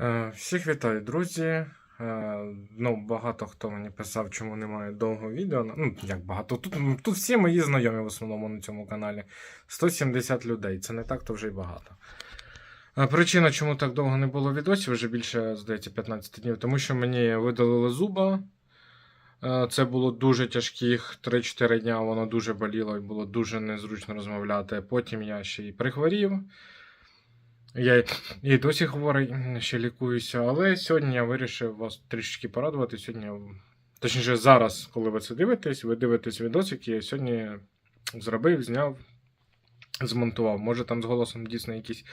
Е, Всіх вітаю, друзі. Е, Ну, багато хто мені писав, чому немає довгого відео. Ну, як багато. Тут, тут всі мої знайомі в основному на цьому каналі. 170 людей. Це не так, то вже й багато. Е, Причина, чому так довго не було відосів, вже більше, здається, 15 днів, тому що мені видалили зуба. Це було дуже тяжких 3-4 дня, воно дуже боліло і було дуже незручно розмовляти. Потім я ще й прихворів. Я і досі хворий, ще лікуюся, але сьогодні я вирішив вас трішечки порадувати. Сьогодні, точніше, зараз, коли ви це дивитесь, ви дивитесь відос, який я сьогодні зробив, зняв, змонтував. Може там з голосом дійсно якісь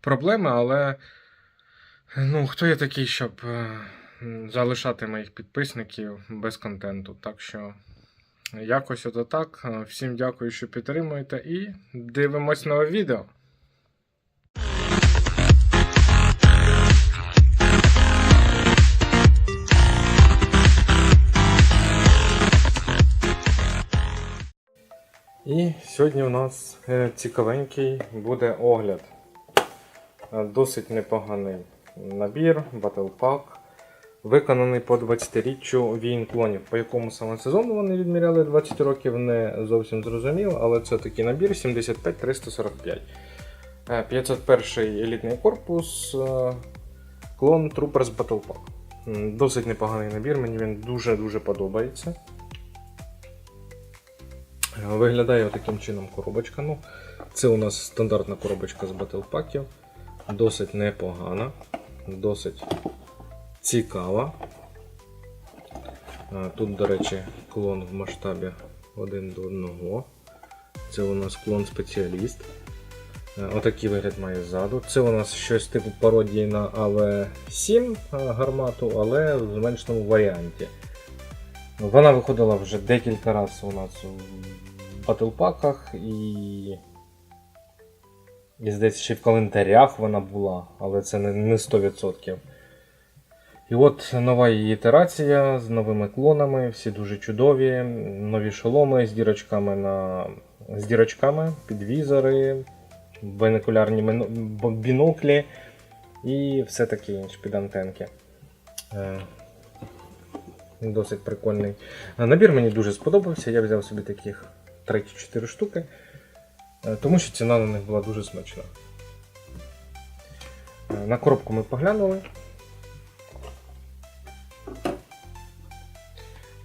проблеми, але ну, хто я такий, щоб е, залишати моїх підписників без контенту. Так що якось ото так. Всім дякую, що підтримуєте, і дивимось нове відео. Сьогодні у нас е, цікавенький буде огляд. Е, Досить непоганий набір, Pack. Виконаний по 20-річчю війн клонів. По якому саме сезону вони відміряли 20 років, не зовсім зрозуміло, але це такий набір 75-345. Е, 501 елітний корпус, е, клон Troopers Battle Pack. Досить непоганий набір, мені він дуже-дуже подобається. Е, Виглядає таким чином коробочка. Ну, це у нас стандартна коробочка з батлпаків. Досить непогана, досить цікава. Е, Тут, до речі, клон в масштабі 1 до 1. Це у нас клон спеціаліст. Е, Отакий вигляд має ззаду. Це у нас щось типу пародії на АВ7 гармату, але в зменшеному варіанті. Вона виходила вже декілька разів у нас в батлпаках і. І здається, ще в календарях вона була, але це не, не 100%. І от нова її ітерація з новими клонами, всі дуже чудові, нові шоломи з дірочками на з дірочками, підвізори, бинокулярні мину- біноклі і все таке інше під антенки. Досить прикольний. Е, Набір мені дуже сподобався. Я взяв собі таких 3-4 штуки, е, тому що ціна на них була дуже смачна. Е, На коробку ми поглянули.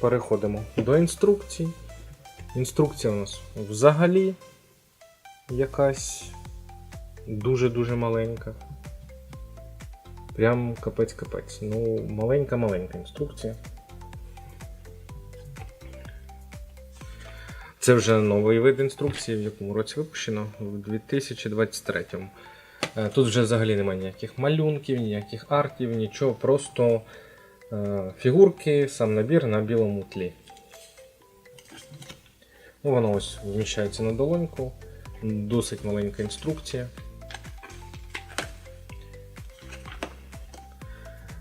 Переходимо до інструкцій. Інструкція у нас взагалі якась дуже-дуже маленька. Прям капець-капець. Ну, маленька-маленька інструкція. Це вже новий вид інструкції, в якому році випущено, у 2023. Е, Тут вже взагалі немає ніяких малюнків, ніяких артів, нічого, просто е, фігурки, сам набір на білому тлі. Ну, воно ось вміщається на долоньку. Досить маленька інструкція.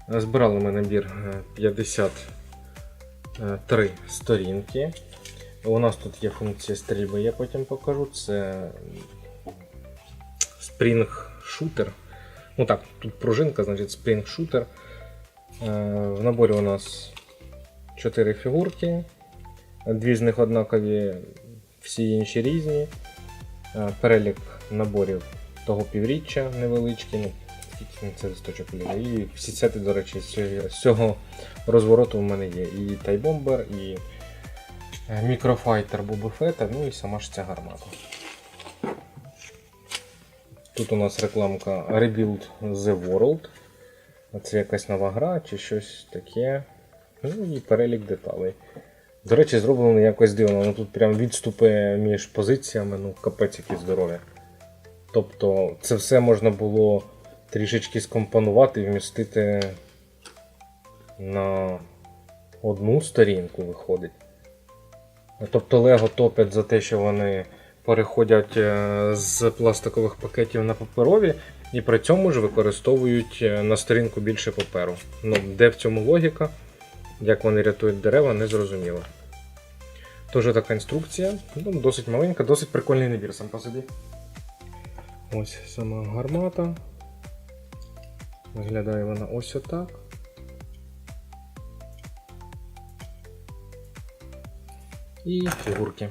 Збирали ми набір е, 53 сторінки. У нас тут є функція стрільби, я потім покажу. Це Spring Shooter. Ну так, тут пружинка, значить Spring Shooter. Е, В наборі у нас 4 фігурки. Дві з них однакові, всі інші різні. Е, Перелік наборів того півріччя невеличкий. Ну, це листочок. І всі сети, до речі, з цього- розвороту в мене є. І Тайбомбер, і мікрофайтер Боба Фета, ну і сама ж ця гармата. Тут у нас рекламка Rebuild the World. Це якась нова гра чи щось таке. Ну і перелік деталей. До речі, зроблено якось дивно. Ну, тут прям відступи між позиціями, ну капець які здорові. Тобто це все можна було трішечки скомпонувати і вмістити на одну сторінку виходить. Тобто Лего топять за те, що вони переходять е, з пластикових пакетів на паперові, і при цьому ж використовують е, на сторінку більше паперу. Ну, де в цьому логіка, як вони рятують дерева, не зрозуміло. Тож така інструкція, ну, досить маленька, досить прикольний набір сам по собі. Ось сама гармата. Виглядає вона ось отак. І фігурки.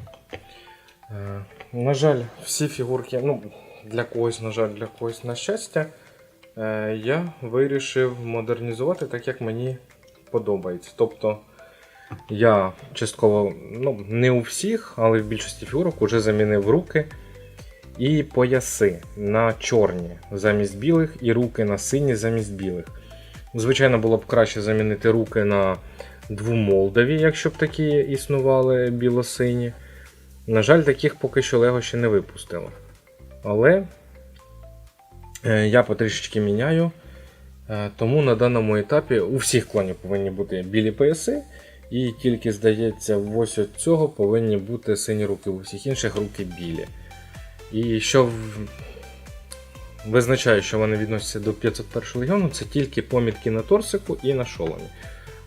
Е, На жаль, всі фігурки, ну, для когось, на жаль, для когось на щастя, е, я вирішив модернізувати так, як мені подобається. Тобто я частково, ну, не у всіх, але в більшості фігурок вже замінив руки і пояси на чорні замість білих, і руки на сині замість білих. Звичайно, було б краще замінити руки на двомолдові, якщо б такі існували біло-сині. На жаль, таких поки що Лего ще не випустило. Але е, я потрішечки міняю. Е, Тому на даному етапі у всіх клонів повинні бути білі пояси. І тільки, здається, ось от цього повинні бути сині руки, у всіх інших руки білі. І що визначає, що вони відносяться до 501 легіону, це тільки помітки на торсику і на шоломі.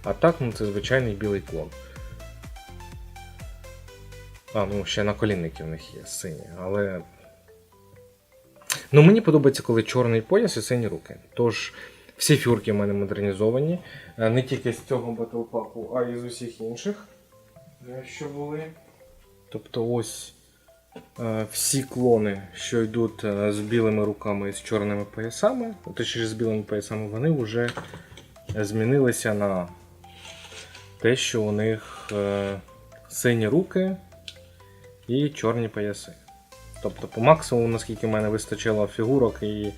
А так, ну це звичайний білий клон. А, ну ще на колінники в них є сині, але. Ну, мені подобається, коли чорний пояс і сині руки. Тож всі фігурки в мене модернізовані. Е, Не тільки з цього батлпаку, а й з усіх інших, е, що були. Тобто ось е, всі клони, що йдуть з білими руками і з чорними поясами, точніше з білими поясами, вони вже змінилися на те, що у них е, сині руки і чорні пояси. Тобто, по максимуму, наскільки в мене вистачило фігурок і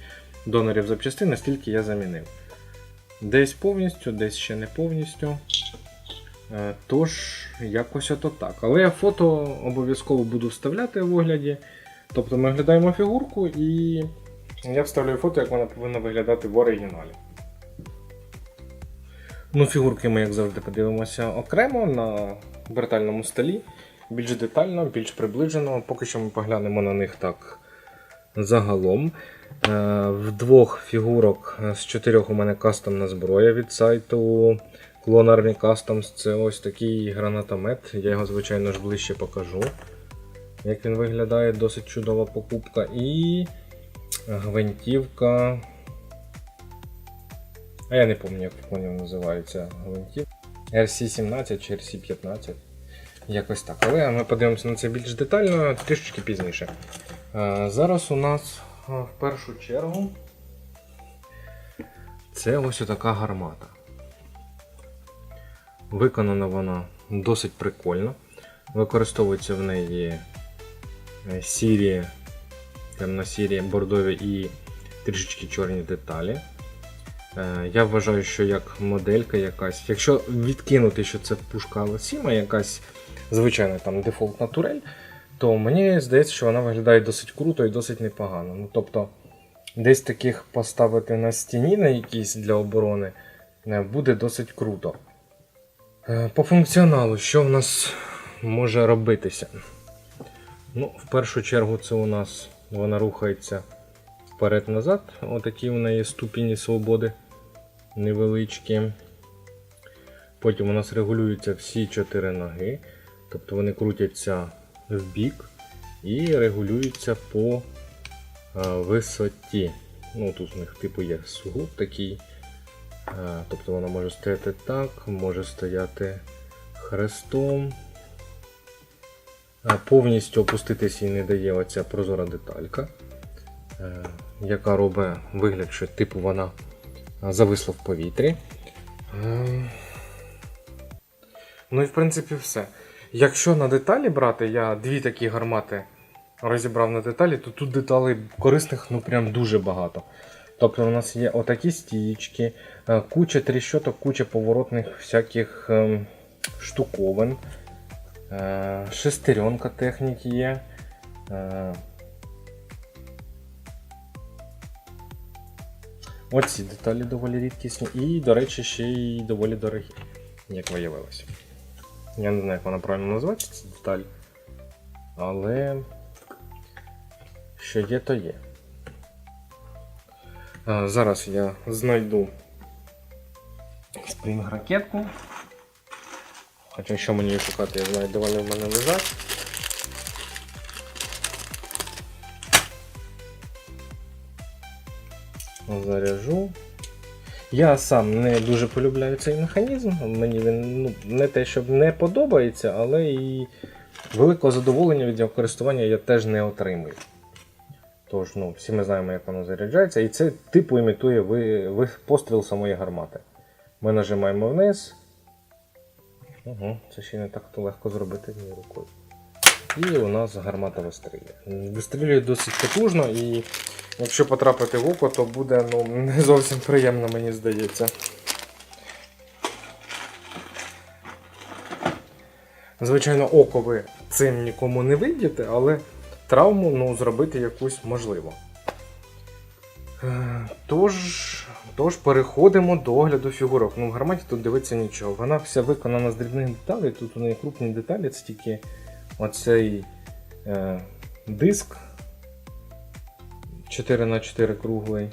донорів запчастин, настільки я замінив. Десь повністю, десь ще не повністю. Е, Тож, якось ото так. Але я фото обов'язково буду вставляти в огляді. Тобто ми оглядаємо фігурку і я вставляю фото, як вона повинна виглядати в оригіналі. Ну, фігурки ми, як завжди, подивимося окремо на вертальному столі. Більш детально, більш приближено. Поки що ми поглянемо на них так загалом. Е, В двох фігурок з чотирьох у мене кастомна зброя від сайту Clone Army Customs. Це ось такий гранатомет. Я його, звичайно ж, ближче покажу. Як він виглядає, досить чудова покупка. І гвинтівка. А я не пам'ятаю, як вони називаються гвинтівка. RC17 чи RC15. Якось так. Але ми подивимося на це більш детально трішечки пізніше. Е, Зараз у нас е, в першу чергу це ось така гармата. Виконана вона досить прикольно. Використовуються в неї е, сірі, темно-сірі, бордові і трішечки чорні деталі. Е, Я вважаю, що як моделька якась, якщо відкинути, що це пушка Лосіма, якась звичайна там дефолтна турель, то мені здається, що вона виглядає досить круто і досить непогано. Ну, тобто, десь таких поставити на стіні на якісь для оборони е, буде досить круто. Е, По функціоналу, що в нас може робитися? Ну, в першу чергу, це у нас вона рухається вперед-назад. Отакі в неї ступені свободи невеличкі. Потім у нас регулюються всі чотири ноги. Тобто вони крутяться в бік і регулюються по е, висоті. Ну, Тут у них типу є сугуб такий. Е, Тобто вона може стояти так, може стояти хрестом. Е, Повністю опуститись їй не дає оця прозора деталька, яка робить вигляд, що типу вона е, зависла в повітрі. Е, Ну і в принципі все. Якщо на деталі брати, я дві такі гармати розібрав на деталі, то тут деталей корисних ну прям дуже багато. Тобто у нас є отакі стічки, е, куча тріщоток, куча поворотних всяких штуковин. Шестеренка техніки є. Оці деталі доволі рідкісні і, до речі, ще й доволі дорогі, як виявилося. Я не знаю, як вона правильно називається ця деталь. Але що є, то є. А, зараз я знайду спрінг ракетку. Хоча що мені її шукати, я знаю, де вони в мене лежать. Заряжу. Я сам не дуже полюбляю цей механізм. Мені він ну, не те, щоб не подобається, але і великого задоволення від його користування я теж не отримую. Тож, ну, всі ми знаємо, як воно заряджається, і це типу імітує ви, ви, постріл самої гармати. Ми нажимаємо вниз. Угу, це ще не так то легко зробити однією рукою. І у нас гармата вистрілює. Вистрілює досить потужно, і якщо потрапити в око, то буде ну, не зовсім приємно, мені здається. Звичайно, око ви цим нікому не вийдете, але травму ну, зробити якусь можливо. Е, Тож, тож переходимо до огляду фігурок. Ну, в гарматі тут дивиться нічого. Вона вся виконана з дрібних деталей. Тут у неї крупні деталі, це тільки оцей е, диск 4х4 круглий.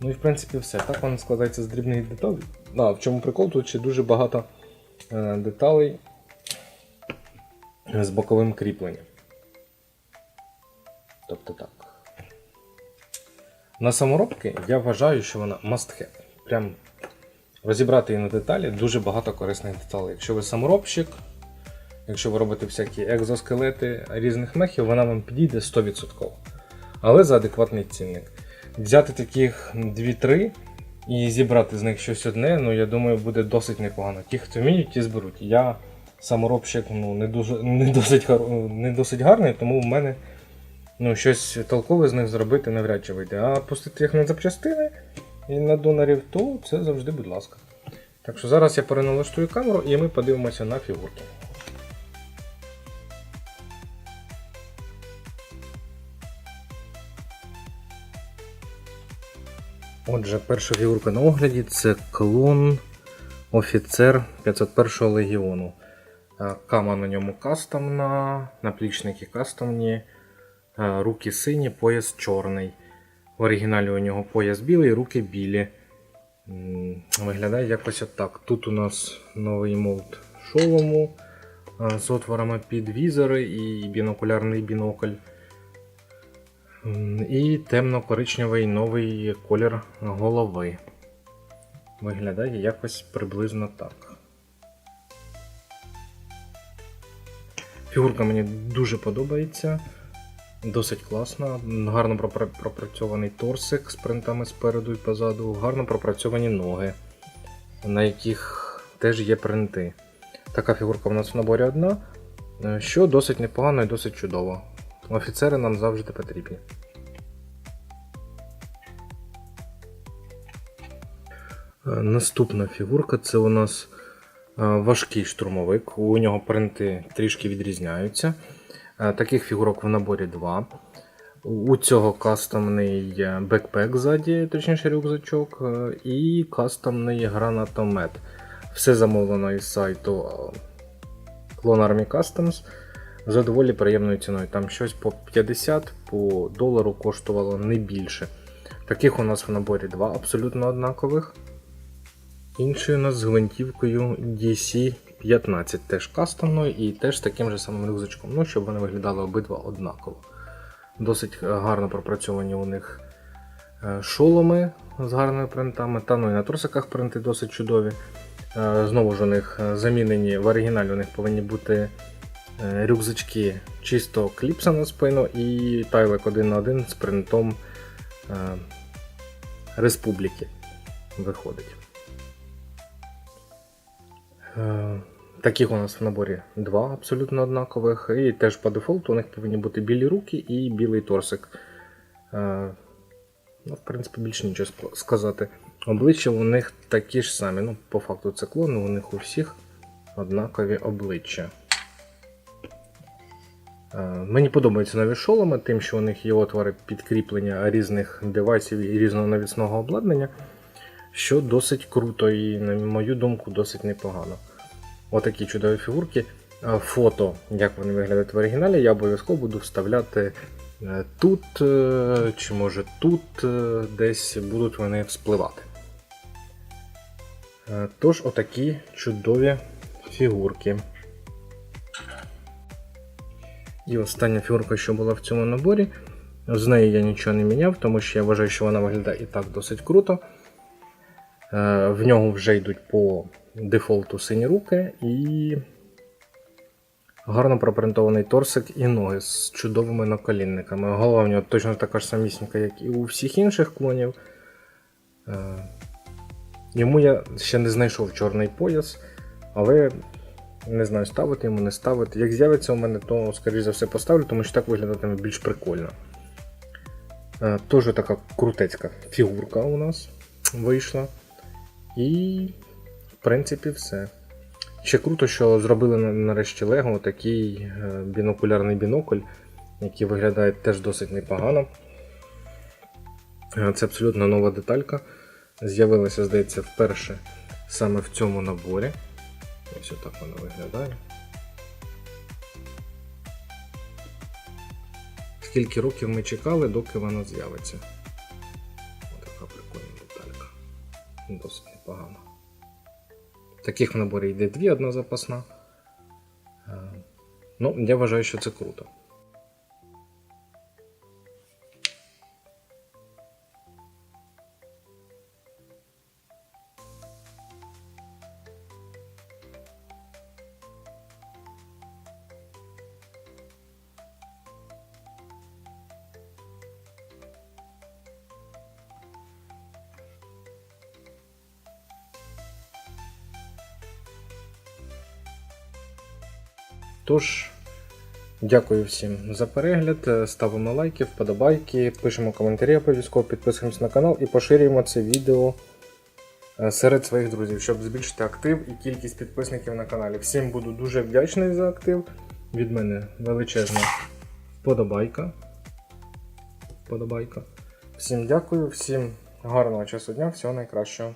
Ну і в принципі все. Так вона складається з дрібних деталей. А, в чому прикол? Тут ще дуже багато е, деталей з боковим кріпленням. Тобто так. На саморобки я вважаю, що вона must have. Прям розібрати її на деталі дуже багато корисних деталей. Якщо ви саморобщик, якщо ви робите всякі екзоскелети різних мехів, вона вам підійде 100%. Але за адекватний цінник. Взяти таких 2-3 і зібрати з них щось одне, ну я думаю, буде досить непогано. Ті, хто вміють, ті зберуть. Я саморобщик ну, не, дуже, не, досить, не досить гарний, тому в мене ну, щось толкове з них зробити навряд чи вийде. А пустити їх на запчастини і на донорів, то це завжди, будь ласка. Так що зараз я переналаштую камеру і ми подивимося на фігурки. Отже, перша фігурка на огляді це клон офіцер 501 легіону. Е, Кама на ньому кастомна, наплічники кастомні, е, руки сині, пояс чорний. В оригіналі у нього пояс білий, руки білі. Виглядає якось отак. Тут у нас новий молд шолому е, з отворами під візори і бінокулярний бінокль. І темно-коричневий новий колір голови. Виглядає якось приблизно так. Фігурка мені дуже подобається. Досить класна. Гарно пропрацьований торсик з принтами спереду і позаду, гарно пропрацьовані ноги, на яких теж є принти. Така фігурка в нас в наборі одна, е, що досить непогано і досить чудово. Офіцери нам завжди потрібні. Е, Наступна фігурка це у нас е, важкий штурмовик. У нього принти трішки відрізняються. Е, Таких фігурок в наборі два. У цього кастомний бекпек ззаді, точніше рюкзачок, і кастомний гранатомет. Все замовлено із сайту Clone Army Customs за доволі приємною ціною. Там щось по 50 по долару коштувало не більше. Таких у нас в наборі два абсолютно однакових. Інший у нас з гвинтівкою DC-15, теж кастомною і теж з таким же самим рюкзачком, ну, щоб вони виглядали обидва однаково. Досить е, гарно пропрацьовані у них е, шоломи з гарними принтами, та ну і на трусиках принти досить чудові. Е, Знову ж у них замінені в оригіналі у них повинні бути рюкзачки чисто кліпса на спину і тайлик один на один з принтом е, Республіки виходить. Е, Таких у нас в наборі два абсолютно однакових. І теж по дефолту у них повинні бути білі руки і білий торсик. Е, Ну, в принципі, більше нічого сказати. Обличчя у них такі ж самі. Ну, по факту це клони, у них у всіх однакові обличчя. Е, Мені подобаються нові шоломи, тим, що у них є отвори підкріплення різних девайсів і різного навісного обладнання, що досить круто і, на мою думку, досить непогано. Отакі чудові фігурки. Е, Фото, як вони виглядають в оригіналі, я обов'язково буду вставляти е, тут, чи може тут десь будуть вони вспливати. Тож, отакі чудові фігурки. І остання фігурка, що була в цьому наборі. З нею я нічого не міняв, тому що я вважаю, що вона виглядає і так досить круто. Е, В нього вже йдуть по дефолту сині руки і гарно пропринтований торсик і ноги з чудовими наколінниками. Голова в нього точно така ж самісінька, як і у всіх інших клонів. Е, Йому я ще не знайшов чорний пояс, але не знаю, ставити йому, не ставити. Як з'явиться у мене, то, скоріш за все, поставлю, тому що так виглядатиме більш прикольно. Е, Теж така крутецька фігурка у нас вийшла. І, в принципі, все. Ще круто, що зробили нарешті Лего такий е, бінокулярний бінокль, який виглядає теж досить непогано. Е, Це абсолютно нова деталька. З'явилася, здається, вперше саме в цьому наборі. Ось отак воно виглядає. Скільки років ми чекали, доки вона з'явиться. Ось така прикольна деталька. Досить непогана. Таких в наборі йде дві, одна запасна. Е, Ну, я вважаю, що це круто. Тож, дякую всім за перегляд. Е, Ставимо лайки, вподобайки, пишемо коментарі обов'язково, підписуємось на канал і поширюємо це відео е, серед своїх друзів, щоб збільшити актив і кількість підписників на каналі. Всім буду дуже вдячний за актив. Від мене величезна вподобайка. Вподобайка. Всім дякую, всім гарного часу дня, всього найкращого.